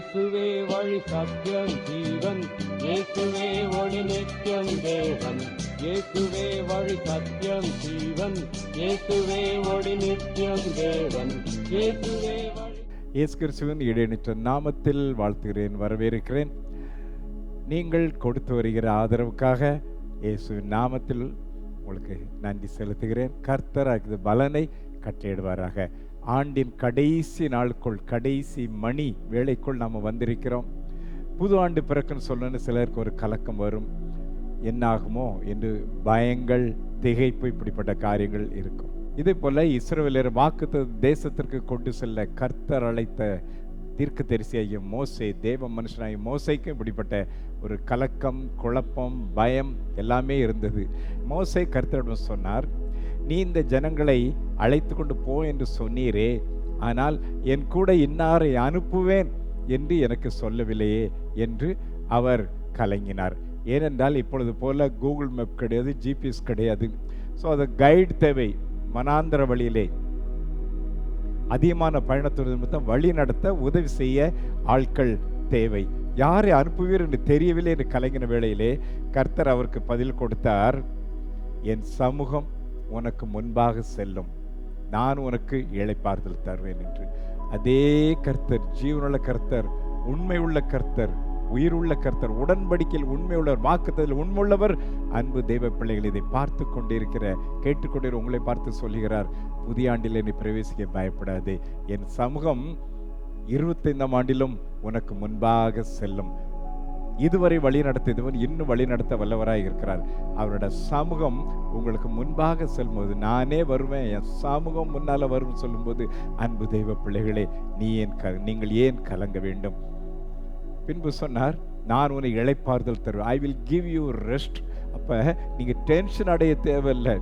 இயேசுவே வழி சத்தியம் ஜீவன். இயேசுவே ஒளி நித்தியம் தேவன். இயேசுவே வழி சத்தியம் ஜீவன். இயேசுவே ஒளி நித்தியம் தேவன். இயேசுவே வழி இயேசு கிறிஸ்துவின் இடைநிற்ற நாமத்தில் வாழ்த்துகிறேன் வரவேற்கிறேன். நீங்கள் கொடுத்து வருகிற ஆதரவுக்காக இயேசுவின் நாமத்தில் உங்களுக்கு நன்றி செலுத்துகிறேன். கர்த்தர் அது பலனை கட்டளையிடுவாராக. ஆண்டின் கடைசி நாளுக்குள் கடைசி மணி வேலைக்குள் நாம் வந்திருக்கிறோம். புது ஆண்டு பிறக்குன்னு சொல்லணும்னு சிலருக்கு ஒரு கலக்கம் வரும். என்னாகுமோ என்று பயங்கள் திகைப்பு இப்படிப்பட்ட காரியங்கள் இருக்கும். இதே போல் இஸ்ரவேலர் வாக்கு தேசத்திற்கு கொண்டு செல்ல கர்த்தர் அழைத்த தீர்க்க தரிசியாகிய மோசை தேவ மனுஷனாகிய மோசைக்கும் இப்படிப்பட்ட ஒரு கலக்கம் குழப்பம் பயம் எல்லாமே இருந்தது. மோசை கர்த்தரிடம் சொன்னார் நீ இந்த ஜனங்களை அழைத்து கொண்டு போ என்று சொன்னீரே. ஆனால் என் கூட இன்னாரை அனுப்புவேன் என்று எனக்கு சொல்லவில்லையே என்று அவர் கலங்கினார். ஏனென்றால் இப்பொழுது போல கூகுள் மேப் கிடையாது ஜிபிஎஸ் கிடையாது. ஸோ அது கைடு தேவை மனாந்திர வழியிலே. அதிகமான பயணத்துறை நிமித்தம் வழி நடத்த உதவி செய்ய ஆட்கள் தேவை. யாரை அனுப்புவீர் என்று தெரியவில்லை என்று கலங்கின வேளையிலே கர்த்தர் அவருக்கு பதில் கொடுத்தார் என் சமூகம் உனக்கு முன்பாக செல்லும். நான் உனக்கு இழைப்பார்தல் தருவேன் என்று. அதே கர்த்தர் ஜீவனுள்ள கர்த்தர் உண்மை உள்ள கர்த்தர் உள்ள கர்த்தர் உடன்படிக்கையில் உண்மையுள்ளவர் வாக்குத்ததில் உண்மையுள்ளவர். அன்பு தெய்வ பிள்ளைகள் இதை பார்த்து கொண்டிருக்கிற கேட்டுக்கொண்டிருக்கிற உங்களை பார்த்து சொல்லுகிறார் புதிய ஆண்டில் என்னை பிரவேசிக்க பயப்படாதே. என் சமூகம் இருபத்தைந்தாம் ஆண்டிலும் உனக்கு முன்பாக செல்லும். இதுவரை வழி நடத்தியவன் இன்னும் வழி நடத்த வல்லவராய் இருக்கிறார். அவரோட சமூகம் உங்களுக்கு முன்பாக செல்லும்போது நானே வருவேன். என் சமூகம் முன்னால வரும் சொல்லும்போது அன்பு தெய்வ பிள்ளைகளே நீ ஏன் க நீங்கள் ஏன் கலங்க வேண்டும்? பின்பு சொன்னார் நான் உன்னை இழைப்பார்தல் தருவேன். I will give you rest அப்போ நீங்கள் டென்ஷன் அடைய தேவையில்லை.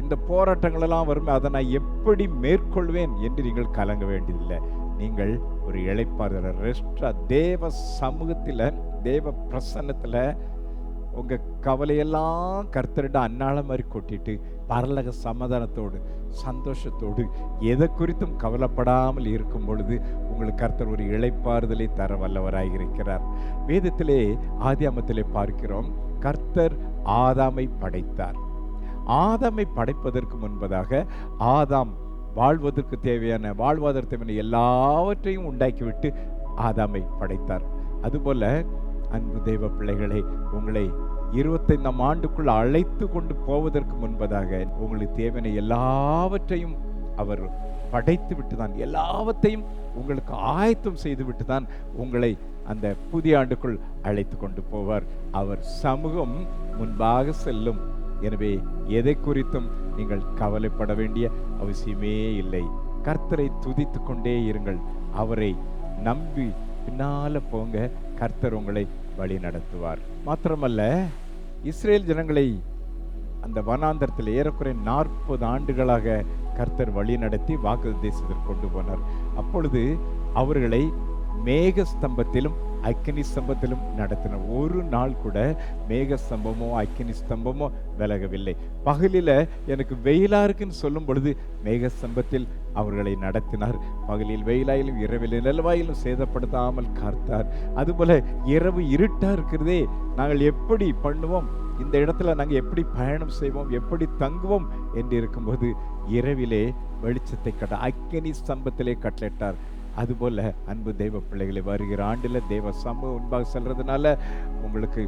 இந்த போராட்டங்களெல்லாம் வரும் அதை நான் எப்படி மேற்கொள்வேன் என்று நீங்கள் கலங்க வேண்டியதில்லை. நீங்கள் ஒரு இழைப்பாறுதல் ரெஸ்டா தேவ சமூகத்தில் தேவ பிரசன்னத்தில் உங்கள் கவலையெல்லாம் கர்த்தரிட அன்னால மாதிரி கொட்டிட்டு பரலக சமாதானத்தோடு சந்தோஷத்தோடு எதை குறித்தும் கவலைப்படாமல் இருக்கும் பொழுது உங்களுக்கு கர்த்தர் ஒரு இழைப்பாறுதலை தர வல்லவராக இருக்கிறார். வேதத்திலே ஆதியாமத்திலே பார்க்கிறோம் கர்த்தர் ஆதாமை படைத்தார். ஆதாமை படைப்பதற்கு முன்பதாக ஆதாம் வாழ்வதற்கு தேவையான வாழ்வாதார தேவையான எல்லாவற்றையும் உண்டாக்கிவிட்டு ஆதாமை படைத்தார். அதுபோல் அன்பு தெய்வ பிள்ளைகளை உங்களை இருபத்தைந்தாம் ஆண்டுக்குள் அழைத்து கொண்டு போவதற்கு முன்பதாக உங்களுக்கு தேவையான எல்லாவற்றையும் அவர் படைத்து விட்டு தான் எல்லாவற்றையும் உங்களுக்கு ஆயத்தம் செய்து விட்டு தான் உங்களை அந்த புதிய ஆண்டுக்குள் அழைத்து கொண்டு போவார். அவர் சமூகம் முன்பாக செல்லும். எனவே எதை குறித்தும் நீங்கள் கவலைப்பட வேண்டிய அவசியமே இல்லை. கர்த்தரை துதித்து கொண்டே இருங்கள். அவரை நம்பி பின்னால போங்க. கர்த்தர் உங்களை வழி நடத்துவார். மாத்திரமல்ல இஸ்ரேல் ஜனங்களை அந்த வனாந்தரத்தில் ஏறக்குறைய நாற்பது ஆண்டுகளாக கர்த்தர் வழி நடத்தி வாக்கு தேசத்தில் கொண்டு போனார். அப்பொழுது அவர்களை மேக ஸ்தம்பத்திலும் அக்கினி ஸ்தம்பத்திலும் நடத்தின ஒரு நாள் கூட மேக ஸ்தம்பமோ அக்கினி ஸ்தம்பமோ விலகவில்லை. பகலில் எனக்கு வெயிலாக இருக்குன்னு சொல்லும் பொழுது மேக ஸ்தம்பத்தில் அவர்களை நடத்தினார். பகலில் வெயிலாயிலும் இரவில் நிலவாயிலும் சேதப்படுத்தாமல் காத்தார். அதுபோல இரவு இருட்டாக இருக்கிறதே நாங்கள் எப்படி பண்ணுவோம்? இந்த இடத்துல நாங்கள் எப்படி பயணம் செய்வோம்? எப்படி தங்குவோம்? என்று இருக்கும்போது இரவிலே வெளிச்சத்தை கட்ட அக்கினி ஸ்தம்பத்திலே கட்டளிட்டார் அதுபோல அன்பு தெய்வ பிள்ளைகளை வருகிற ஆண்டில் தெய்வ சமூகம் முன்பாக செல்றதுனால உங்களுக்கு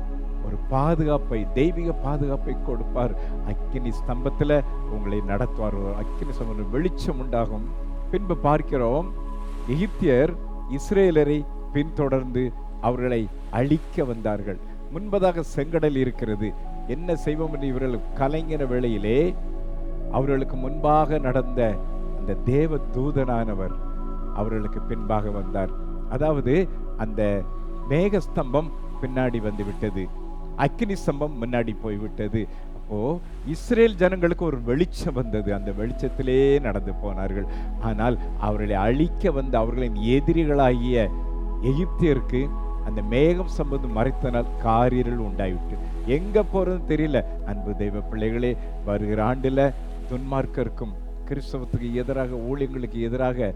ஒரு பாதுகாப்பை தெய்வீக பாதுகாப்பை கொடுப்பார். அக்கினி ஸ்தம்பத்தில் உங்களை நடத்துவார். ஒரு அக்கினி ஸ்தம்பம் வெளிச்சம் உண்டாகும். பின்பு பார்க்கிறோம் எகிப்தியர் இஸ்ரேலரை பின்தொடர்ந்து அவர்களை அழிக்க வந்தார்கள். முன்பதாக செங்கடல் இருக்கிறது. என்ன செய்வோம் என்று இவர்கள் கலைஞர வேளையிலே அவர்களுக்கு முன்பாக நடந்த அந்த தேவ தூதனானவர் அவர்களுக்கு பின்பாக வந்தார். அதாவது அந்த மேகஸ்தம்பம் பின்னாடி வந்து அக்னி அக்கினி முன்னாடி போய்விட்டது. அப்போ இஸ்ரேல் ஜனங்களுக்கு ஒரு வெளிச்சம் வந்தது. அந்த வெளிச்சத்திலே நடந்து போனார்கள். ஆனால் அவர்களை அழிக்க வந்த அவர்களின் எதிரிகளாகிய எகிப்தியருக்கு அந்த மேகம் சம்பந்தம் மறைத்தனால் காரிருள் உண்டாயிட்டு எங்க போறதுன்னு தெரியல. அன்பு தெய்வ பிள்ளைகளே வருகிற ஆண்டுல துன்மார்க்கருக்கும் கிறிஸ்தவத்துக்கு எதிராக ஊழியங்களுக்கு எதிராக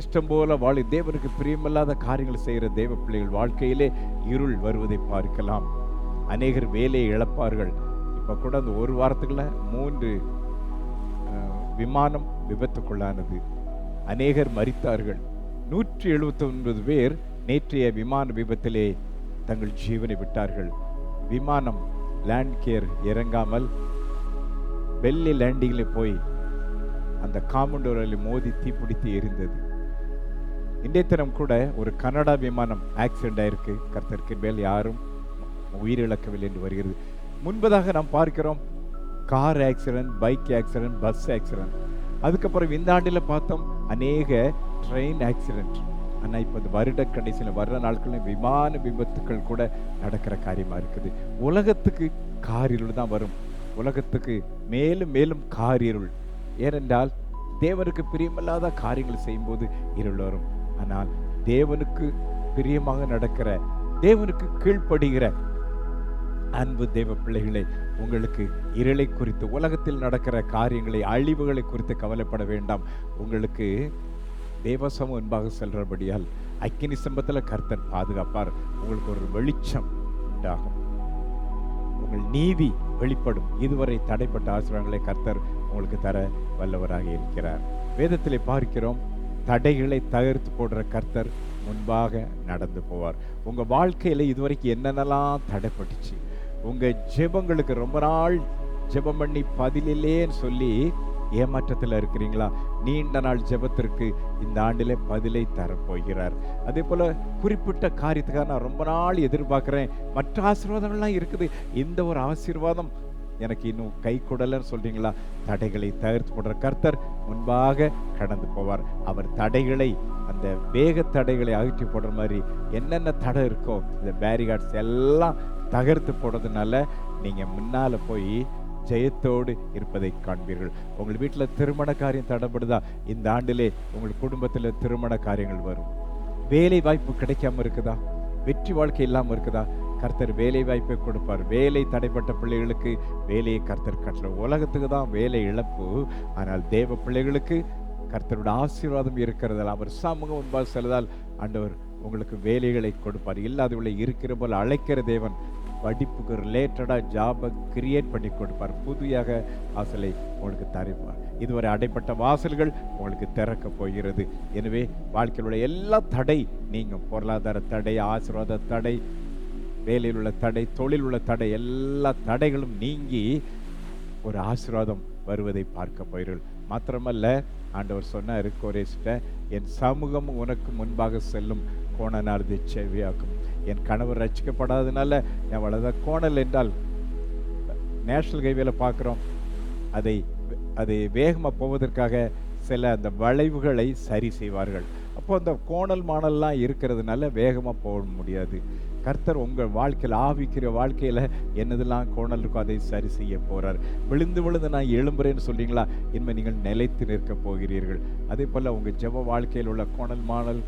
இஷ்டம் போல வாழி தேவனுக்கு பிரியமில்லாத காரியங்கள் செய்கிற தேவ பிள்ளைகள் வாழ்க்கையிலே இருள் வருவதை பார்க்கலாம். அநேகர் வேலையை இழப்பார்கள். இப்போ கூட அந்த ஒரு வாரத்துக்குள்ள மூன்று விமானம் விபத்துக்குள்ளானது. அநேகர் மறித்தார்கள் நூற்றி எழுபத்தி ஒன்பது பேர் நேற்றைய விமான விபத்திலே தங்கள் ஜீவனை விட்டார்கள். விமானம் லேண்ட் கேர் இறங்காமல் வெள்ளி லேண்டிங்கில் போய் அந்த காமண்டோரில் மோதி தீப்பிடித்து எரிந்தது. இன்றைய தினம் கூட ஒரு கனடா விமானம் ஆக்சிடென்ட் ஆயிருக்கு. கர்த்தருக்கு மேல் யாரும் உயிரிழக்கவில்லை என்று வருகிறது. முன்பதாக நாம் பார்க்கிறோம் car accident bike accident bus accident அதுக்கப்புறம் இந்த ஆண்டில் பார்த்தோம் அநேக ட்ரெயின் ஆக்சிடென்ட் ஆனால் இப்போ இந்த வருட கடைசியில் வர்ற நாட்களில் விமான விபத்துக்கள் கூட நடக்கிற காரியமாக இருக்குது. உலகத்துக்கு காரிருள் தான் வரும். உலகத்துக்கு மேலும் மேலும் காரிருள் ஏனென்றால் தேவனுக்கு பிரியமில்லாத காரியங்கள் செய்யும்போது இருள் வரும். ஆனால் தேவனுக்கு பிரியமாக நடக்கிற தேவனுக்கு கீழ்ப்படுகிற அன்பு தேவ பிள்ளைகளை உங்களுக்கு இருளை குறித்து உலகத்தில் நடக்கிற காரியங்களை அழிவுகளை குறித்து கவலைப்பட வேண்டாம். உங்களுக்கு தேவசமம் என்பாக செல்றபடியால் அக்கினி சம்பத்தில் கர்த்தர் பாதுகாப்பார். உங்களுக்கு ஒரு வெளிச்சம் உண்டாகும். உங்கள் நீதி வெளிப்படும். இதுவரை தடைப்பட்ட ஆசிரியங்களை கர்த்தர் உங்களுக்கு தர வல்லவராக இருக்கிறார். வேதத்தில் பார்க்கிறோம் தடைகளை தகர்த்து போடுற கர்த்தர் முன்பாக நடந்து போவார். உங்கள் வாழ்க்கையில் இதுவரைக்கும் என்னென்னலாம் தடைப்பட்டுச்சு? உங்க ஜெபங்களுக்கு ரொம்ப நாள் ஜெபம் பண்ணி பதிலில்லேன்னு சொல்லி ஏமாற்றத்தில் இருக்கிறீங்களா? நீண்ட நாள் ஜெபத்திற்கு இந்த ஆண்டிலே பதிலை தரப்போகிறார். அதே போல குறிப்பிட்ட காரியத்துக்காக நான் ரொம்ப நாள் எதிர்பார்க்கிறேன். மற்ற ஆசீர்வாதங்கள்லாம் இருக்குது. இந்த ஒரு ஆசீர்வாதம் எனக்கு இன்னும் கை கொடலன்னு சொல்றீங்களா? தடைகளை தவிர்த்து போடுற கர்த்தர் முன்பாக கடந்து போவார். அவர் தடைகளை இந்த வேக தடைகளை அகற்றி போடுற மாதிரி என்னென்ன தடை இருக்கோ இந்த பேரிகார்ட்ஸ் எல்லாம் தகர்த்து போடுறதுனால நீங்க முன்னால போய் ஜெயத்தோடு இருப்பதை காண்பீர்கள். உங்கள் வீட்டில் திருமண காரியம் தடைப்படுதா இந்த ஆண்டிலே உங்கள் குடும்பத்தில் திருமண காரியங்கள் வரும். வேலை வாய்ப்பு கிடைக்காம இருக்குதா? வெற்றி வாழ்க்கை இல்லாமல் இருக்குதா? கர்த்தர் வேலை வாய்ப்பை கொடுப்பார். வேலை தடைப்பட்ட பிள்ளைகளுக்கு வேலையை கர்த்தர் கட்டல உலகத்துக்கு தான் வேலை இழப்பு. ஆனால் தேவ பிள்ளைகளுக்கு கர்த்தருடைய ஆசீர்வாதம் இருக்கிறதால் அவர் சமூகம் முன்பாக செல்வதால் ஆண்டவர் உங்களுக்கு வேலைகளை கொடுப்பார். இல்லாதவர்களை இருக்கிற போல் அழைக்கிற தேவன் படிப்புக்கு ரிலேட்டடாக ஜாபை கிரியேட் பண்ணி கொடுப்பார். புதியாக வாசலை உங்களுக்கு தருவார். இதுவரை அடைப்பட்ட வாசல்கள் உங்களுக்கு திறக்க போகிறது. எனவே வாழ்க்கையில் உள்ள எல்லா தடை நீங்கும். பொருளாதார தடை ஆசீர்வாத தடை வேலையில் உள்ள தடை தொழில் உள்ள தடை எல்லா தடைகளும் நீங்கி ஒரு ஆசீர்வாதம் வருவதை பார்க்க போயிருள் மாத்திரமல்ல ஆண்டவர் சொன்னார் கோரேஸ்ட என் சமூகம் உனக்கு முன்பாக செல்லும் கோணனார்தை செவியாக்கும் என் கணவர் ரசிக்கப்படாததுனால என் வளர்ந்த கோணல் என்றால் நேஷனல் ஹைவேல பார்க்குறோம். அதை அதை வேகமாக போவதற்காக சில அந்த வளைவுகளை சரி செய்வார்கள். அப்போ அந்த கோணல் மாணல்லாம் இருக்கிறதுனால வேகமாக போக முடியாது. கர்த்தர் உங்கள் வாழ்க்கையில் ஆவிக்கிற வாழ்க்கையில் என்னதெல்லாம் கோணல் இருக்கோ அதை சரி செய்ய போகிறார் விழுந்து விழுந்து நான் எழும்புறேன்னு சொல்கிறீங்களா இனிமேல் நீங்கள் நிலைத்து நிற்க போகிறீர்கள். அதே போல் உங்கள் ஜெப வாழ்க்கையில் உள்ள கோணல் மாணல்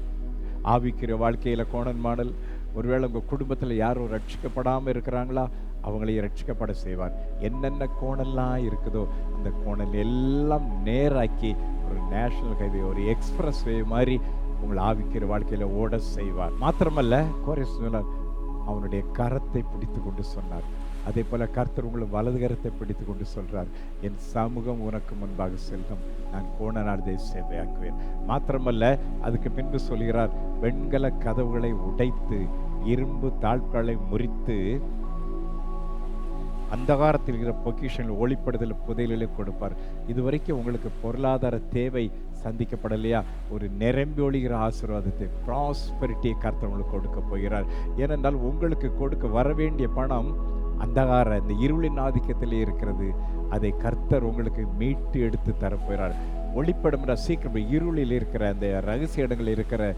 ஆவிக்கிற வாழ்க்கையில் கோணல் மாடல் ஒருவேளை உங்கள் குடும்பத்தில் யாரும் ரட்சிக்கப்படாமல் இருக்கிறாங்களா? அவங்களையும் ரட்சிக்கப்பட செய்வார். என்னென்ன கோணல்லாம் இருக்குதோ அந்த கோணல் எல்லாம் நேராக்கி ஒரு நேஷனல் ஹைவே ஒரு எக்ஸ்பிரஸ் வே மாதிரி உங்களை ஆவிக்கிற வாழ்க்கையில் ஓட செய்வார். மாத்திரமல்ல கோரேஸ் சொன்னார் அவனுடைய கரத்தை பிடித்து கொண்டு சொன்னார். அதே போல கர்த்தர் உங்களை வலது கரத்தை பிடித்து கொண்டு சொல்றார் என் சமூகம் உனக்கு முன்பாக செல்லும். நான் கோணநாடுதை சேவையாக்குவேன். மாத்திரமல்ல அதுக்கு பின்பு சொல்கிறார் வெண்கல கதவுகளை உடைத்து இரும்பு தாழ்களை முறித்து அந்தகாரத்தில் இருக்கிற பொக்கிஷங்கள் ஒளிப்படுதல் புதையலிலே கொடுப்பார். இதுவரைக்கும் உங்களுக்கு பொருளாதார தேவை சந்திக்கப்படலையா? ஒரு நிரம்பி ஒழிகிற ஆசீர்வாதத்தை ப்ராஸ்பெரிட்டியை கர்த்தர் உங்களுக்கு கொடுக்க போகிறார். ஏனென்றால் உங்களுக்கு கொடுக்க வர வேண்டிய பணம் அந்தகார இந்த இருளின் ஆதிக்கத்திலே இருக்கிறது. அதை கர்த்தர் உங்களுக்கு மீட்டு எடுத்து தரப்போகிறார். ஒளிப்படும் சீக்கிரம் இருளில் இருக்கிற அந்த ரகசிய இடங்களில் இருக்கிற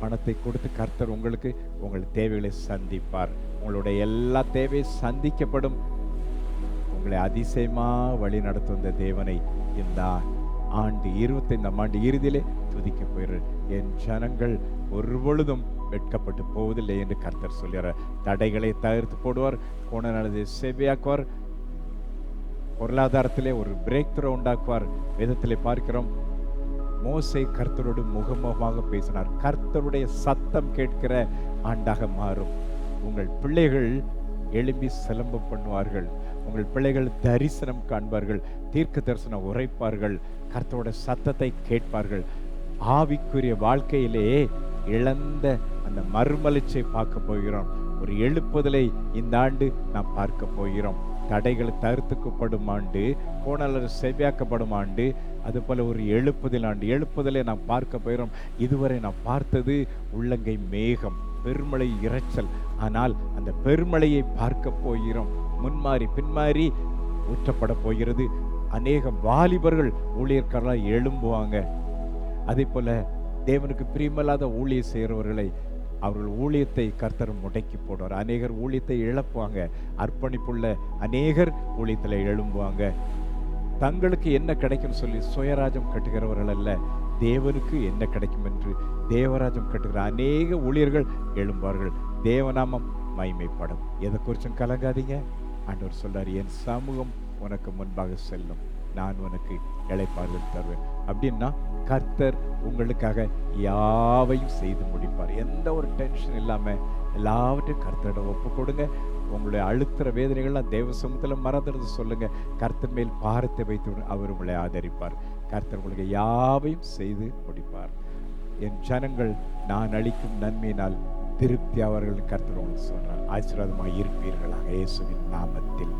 பணத்தை கொடுத்து கர்த்தர் உங்களுக்கு உங்கள் தேவைகளை சந்திப்பார். உங்களுடைய எல்லா தேவையும் சந்திக்கப்படும். உங்களை அதிசயமா வழி நடத்தும் இந்த தேவனை இந்த ஆண்டு இருபத்தைந்தாம் ஆண்டு இறுதியிலே துதிக்க போகிறார் என் ஜனங்கள் ஒரு பொழுதும் வெட்கப்பட்டு போவதில்லை என்று கர்த்தர் சொல்கிறார். தடைகளை தவிர்த்து போடுவார் கோணநலதை செவ்வியாக்குவார் பொருளாதாரத்திலே ஒரு பிரேக் த்ரோ உண்டாக்குவார். விதத்திலே பார்க்கிறோம் மோசை கர்த்தரோடு முகமுகமாக பேசினார். கர்த்தருடைய சத்தம் கேட்கிற ஆண்டாக மாறும். உங்கள் பிள்ளைகள் எழும்பி சிலம்பம் பண்ணுவார்கள். உங்கள் பிள்ளைகள் தரிசனம் காண்பார்கள் தீர்க்க தரிசனம் உரைப்பார்கள் கர்த்தரோட சத்தத்தை கேட்பார்கள். ஆவிக்குரிய வாழ்க்கையிலே இழந்த அந்த மறுமலர்ச்சியை பார்க்க போகிறோம். ஒரு எழுப்புதலை இந்த ஆண்டு நாம் பார்க்க போகிறோம். தடைகள் தருத்துக்கப்படும் ஆண்டு கோணலர் செவ்வியாக்கப்படும் ஆண்டு அதுபோல ஒரு எழுப்புதல் ஆண்டு. எழுப்புதலை நாம் பார்க்க போகிறோம். இதுவரை நாம் பார்த்தது உள்ளங்கை மேகம் பெருமழை இரைச்சல். ஆனால் அந்த பெருமழையை பார்க்க போகிறோம். முன்மாறி பின்மாறி ஊற்றப்பட போகிறது. அநேக வாலிபர்கள் ஊழியர்களாக எழும்புவாங்க. அதே போல தேவனுக்கு பிரியமில்லாத ஊழியர் செய்கிறவர்களை அவர்கள் ஊழியத்தை கர்த்தர் முடக்கி போடுவார். அநேகர் ஊழியத்தை இழப்புவாங்க. அர்ப்பணிப்புள்ள அநேகர் ஊழியத்தில் எழும்புவாங்க. தங்களுக்கு என்ன கிடைக்கும் சொல்லி சுயராஜம் கட்டுகிறவர்கள் அல்ல. தேவனுக்கு என்ன கிடைக்கும் என்று தேவராஜம் கட்டுகிற அநேக ஊழியர்கள் எழும்பார்கள் தேவநாமம் மைமைப்படும் எதை குறிச்சும் கலங்காதீங்க. ஆண்டவர் சொல்கிறார் என் சமூகம் உனக்கு முன்பாக செல்லும். நான் உனக்கு இழைப்பார்கள் தருவேன். அப்படின்னா கர்த்தர் உங்களுக்காக யாவையும் செய்து முடிப்பார். எந்த ஒரு டென்ஷன் இல்லாமல் எல்லாவற்றையும் கர்த்தரிடம் ஒப்பு கொடுங்க. உங்களுடைய அழுத்துற வேதனைகள்லாம் தேவ சமூகத்தில் மறந்துறது சொல்லுங்கள் கர்த்தர் மேல் பாரத்தை வைத்து அவர் உங்களை ஆதரிப்பார். கர்த்தர் உங்களுக்கு யாவையும் செய்து முடிப்பார். என் ஜனங்கள் நான் அளிக்கும் நன்மையினால் திருப்தி அவர்கள் கர்த்தர் சொல்கிறார் ஆசீர்வாதமாக இருப்பீர்களாக. இயேசுவின் நாமத்தில்.